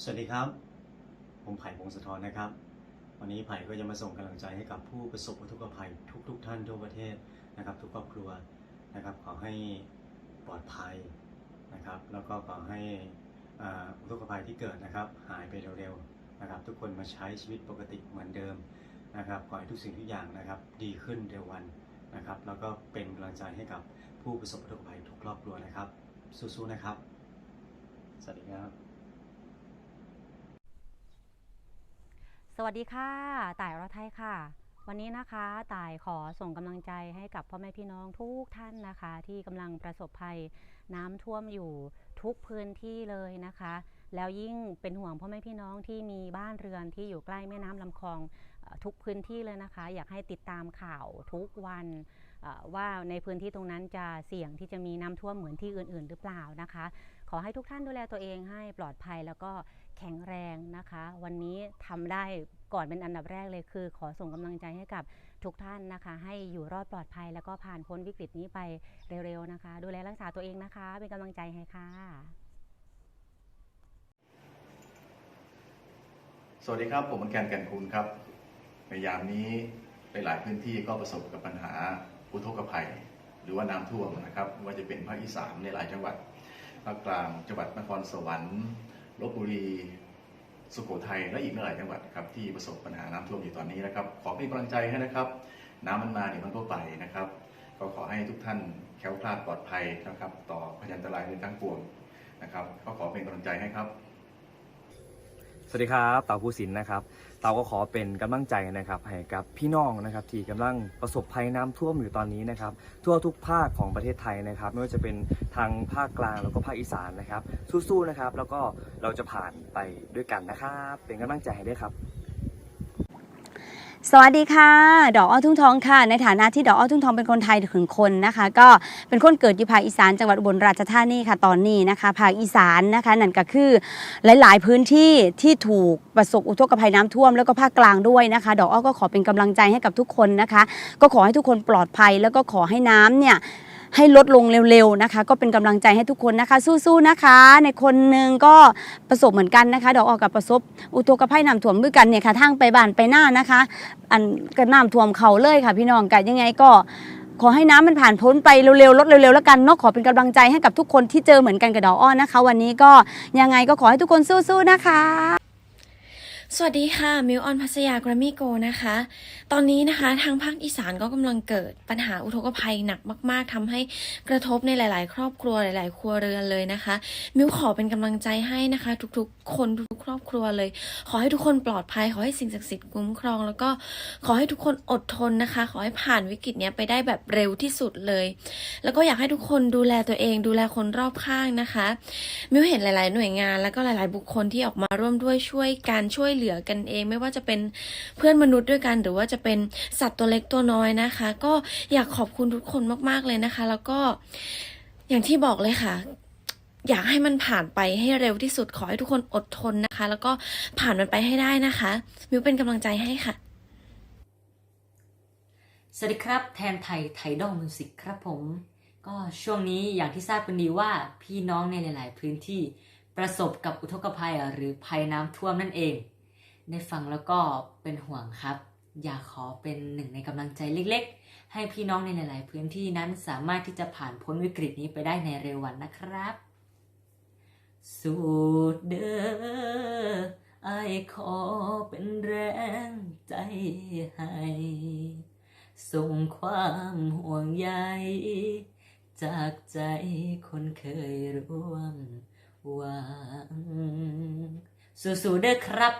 สวัสดีครับ ผมไผ่พงศธรนะครับ วันนี้ไผ่ก็จะมาส่งกำลังใจให้กับผู้ประสบอุทกภัยทุกๆท่านทั่วประเทศนะครับ ทุกครอบครัวนะครับ ขอให้ปลอดภัยนะครับ แล้วก็ขอให้อ่าอุทกภัยที่เกิดนะครับ หายไปเร็วๆนะครับ ทุกคนมาใช้ชีวิตปกติเหมือนเดิมนะครับ ขอให้ทุกสิ่งทุกอย่างนะครับ ดีขึ้นเร็ววันนะครับ แล้วก็เป็นกำลังใจให้กับผู้ประสบอุทกภัยทุกครอบครัวนะครับ สู้ๆนะครับ สวัสดีครับ วัสดีค่ะ ต่ายรไทยค่ะ วันนี้นะคะต่ายขอส่งกำลังใจให้กับพ่อแม่พี่น้องทุกท่านนะคะ ที่กำลังประสบภัยน้ำท่วมอยู่ทุกพื้นที่เลยนะคะ แล้วยิ่งเป็นห่วงพ่อแม่พี่น้องที่มีบ้านเรือนที่อยู่ใกล้แม่น้ำลำคลองทุกพื้นที่เลยนะคะ อยากให้ติดตามข่าวทุกวันว่าในพื้นที่ตรงนั้นจะเสี่ยงที่จะมีน้ำท่วมเหมือนที่อื่น ๆ หรือเปล่านะคะ ขอให้ทุกท่านดูแลตัวเองให้ปลอดภัยแล้วก็ แข็งแรงนะคะ วันนี้ทำได้ก่อนเป็นอันดับแรกเลยคือ ขอส่งกำลังใจให้กับทุกท่านนะคะ ให้อยู่รอดปลอดภัย แล้วก็ผ่านพ้นวิกฤตนี้ไปเร็วๆนะคะ ดูแลรักษาตัวเองนะคะ เป็นกำลังใจให้ค่ะ สวัสดีครับ ผมแกนแก่นคุณครับ ในยามนี้หลายๆพื้นที่ก็ประสบกับปัญหาอุทกภัย หรือว่าน้ำท่วมนะครับว่าจะเป็นภาคอีสานในหลายจังหวัดภาคกลางจังหวัดนครสวรรค์ ลบบุรี สุโขทัย และอีกหลายจังหวัดครับที่ประสบปัญหาน้ำท่วมอยู่ตอนนี้นะครับ ขอเป็นกำลังใจให้นะครับ น้ำมันมาเนี่ยมันก็ไปนะครับ ก็ขอให้ทุกท่านแคล้วคลาดปลอดภัยนะครับ ต่อพยันตรายในทั้งปวงนะครับ ก็ขอเป็นกำลังใจให้ครับ สวัสดีครับเต่าภูสินนะครับเต่าก็ขอเป็นกำลังใจนะครับให้กับพี่น้องนะครับที่กำลังประสบภัยน้ำท่วมอยู่ตอนนี้นะครับทั่วทุกภาคของประเทศไทยนะครับ ไม่ว่าจะเป็นทางภาคกลางแล้วก็ภาคอีสานนะครับ สู้ๆนะครับ แล้วก็เราจะผ่านไปด้วยกันนะครับ เป็นกำลังใจให้ด้วยครับ สวัสดีค่ะ ดอกอ้อทุ่งทองค่ะ ในฐานะที่ดอกอ้อทุ่งทองเป็นคนไทยถึงคนนะคะ ก็เป็นคนเกิดอยู่ภาคอีสานจังหวัดอุบลราชธานีค่ะตอนนี้นะคะภาคอีสานนะคะนั่นก็คือหลาย ๆ พื้นที่ที่ถูกประสบอุทกภัยน้ำท่วมแล้วก็ภาคกลางด้วยนะคะ ดอกอ้อก็ขอเป็นกำลังใจให้กับทุกคนนะคะ ก็ขอให้ทุกคนปลอดภัยแล้วก็ขอให้น้ำเนี่ย ให้ลดลงเร็วๆนะคะ ก็เป็นกำลังใจให้ทุกคนนะคะ สู้ๆนะคะ ในคนหนึ่งก็ประสบเหมือนกันนะคะดอกออกกับประสบ อุทกภัยน้ำท่วมด้วยกันเนี่ยค่ะทางไปบ้านไปหน้านะคะ อันก็น้ำท่วมเขาเลยค่ะ พี่น้องกันยังไงก็ขอให้น้ำมันผ่านพ้นไปเร็วๆลดเร็วๆแล้วกันเนาะขอเป็นกำลังใจให้กับทุกคนที่เจอเหมือนกันกับดอกอ้อนะคะ วันนี้ก็ยังไงก็ขอให้ทุกคนสู้ๆนะคะ สวัสดีค่ะ มิวออนพัสยากรามิโกนะคะ ตอนนี้นะคะทางภาคอีสานก็กำลังเกิดปัญหาอุทกภัยหนักมาก ๆทำให้กระทบในหลาย ๆ ครอบครัวหลาย ๆ ครัวเรือนเลยนะคะ มิวขอเป็นกำลังใจให้นะคะ ทุก ๆ คนทุกๆครอบครัวเลย ขอให้ทุกคนปลอดภัย ขอให้สิ่งศักดิ์สิทธิ์คุ้มครอง แล้วก็ขอให้ทุกคนอดทนนะคะ ขอให้ผ่านวิกฤตเนี้ยไปได้แบบเร็วที่สุดเลย แล้วก็อยากให้ทุกคนดูแลตัวเอง ดูแลคนรอบข้างนะคะ มิวเห็นหลาย ๆ หน่วยงาน แล้วก็หลาย ๆ บุคคลที่ออกมาร่วมด้วยช่วยการช่วยเหลือกันเอง ไม่ว่าจะเป็นเพื่อนมนุษย์ด้วยกัน หรือว่าจะเป็นสัตว์ตัวเล็กตัวน้อยนะคะ ก็อยากขอบคุณทุกคนมากๆเลยนะคะ แล้วก็อย่างที่บอกเลยค่ะอยากให้มันผ่านไปให้เร็วที่สุดขอให้ทุกคนอดทนนะคะ แล้วก็ผ่านมันไปให้ได้นะคะมิวเป็นกำลังใจให้ค่ะ สวัสดีครับ แทนไทยไทดอลมิวสิกครับผม ก็ช่วงนี้อย่างที่ทราบกันดีว่าพี่น้องในหลาย ๆ พื้นที่ประสบกับอุทกภัยหรือภัยน้ำท่วมนั่นเอง ได้ฟังแล้วก็เป็นห่วงครับ อยากขอเป็นหนึ่งในกำลังใจเล็กๆ ให้พี่น้องในหลาย ๆ พื้นที่นั้นสามารถที่จะผ่านพ้นวิกฤตนี้ไปได้ในเร็ววันนะครับ สู้เด้อไอขอเป็นแรงใจให้ส่งความห่วงใยจากใจคนเคยร่วมหวังสู้ๆเด้อครับ